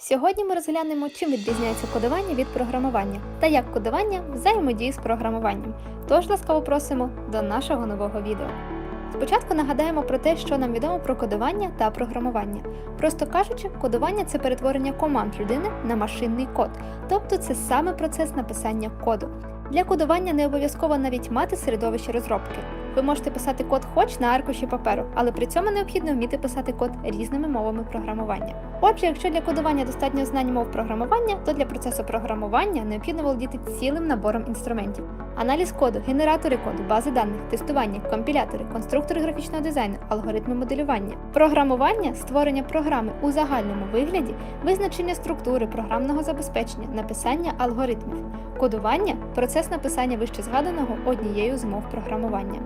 Сьогодні ми розглянемо, чим відрізняється кодування від програмування та як кодування взаємодіє з програмуванням. Тож ласкаво просимо до нашого нового відео. Спочатку нагадаємо про те, що нам відомо про кодування та програмування. Просто кажучи, кодування це перетворення команд людини на машинний код, тобто це саме процес написання коду. Для кодування не обов'язково навіть мати середовище розробки. Ви можете писати код хоч на аркуші паперу, але при цьому необхідно вміти писати код різними мовами програмування. Отже, якщо для кодування достатньо знань мов програмування, то для процесу програмування необхідно володіти цілим набором інструментів: аналіз коду, генератори коду, бази даних, тестування, компілятори, конструктори графічного дизайну, алгоритми моделювання. Програмування створення програми у загальному вигляді, визначення структури програмного забезпечення, написання алгоритмів. Кодування процес написання вище згаданого однією з мов програмування.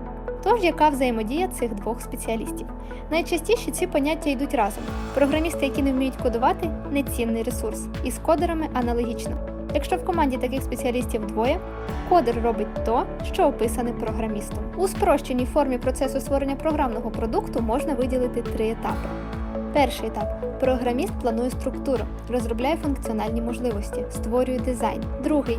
Тож, яка взаємодія цих двох спеціалістів? Найчастіше ці поняття йдуть разом. Програмісти, які не вміють кодувати, нецінний ресурс, і з кодерами аналогічно. Якщо в команді таких спеціалістів двоє, кодер робить то, що описане програмістом. У спрощеній формі процесу створення програмного продукту можна виділити три етапи. Перший етап програміст планує структуру, розробляє функціональні можливості, створює дизайн. Другий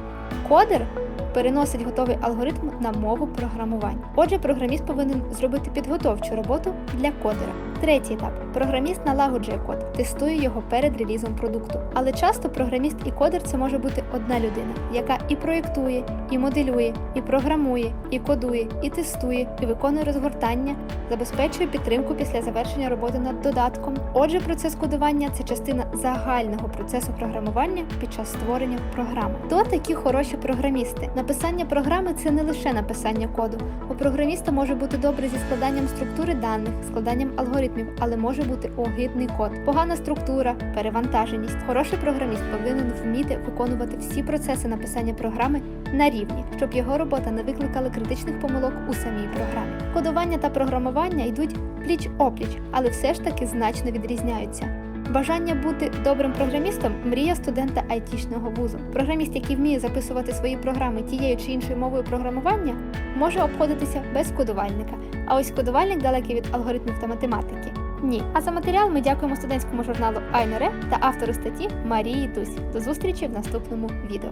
кодер переносить готовий алгоритм на мову програмування. Отже, програміст повинен зробити підготовчу роботу для кодера. Третій етап програміст налагоджує код, тестує його перед релізом продукту. Але часто програміст і кодер це може бути одна людина, яка і проєктує, і моделює, і програмує, і кодує, і тестує, і виконує розгортання, забезпечує підтримку після завершення роботи над додатком. Отже, процес кодування це частина загального процесу програмування під час створення програми. То такі хороші програмісти. Написання програми це не лише написання коду. У програміста може бути добре зі складанням структури даних, складанням алгоритмів, але може бути огидний код, погана структура, перевантаженість. Хороший програміст повинен вміти виконувати всі процеси написання програми на рівні, щоб його робота не викликала критичних помилок у самій програмі. Кодування та програмування йдуть пліч опліч, але все ж таки значно відрізняються. Бажання бути добрим програмістом мрія студента айтішного вузу. Програміст, який вміє записувати свої програми тією чи іншою мовою програмування, може обходитися без кодувальника. А ось кодувальник далекий від алгоритмів та математики. Ні. А за матеріал ми дякуємо студентському журналу Айноре та автору статті Марії Тусь. До зустрічі в наступному відео.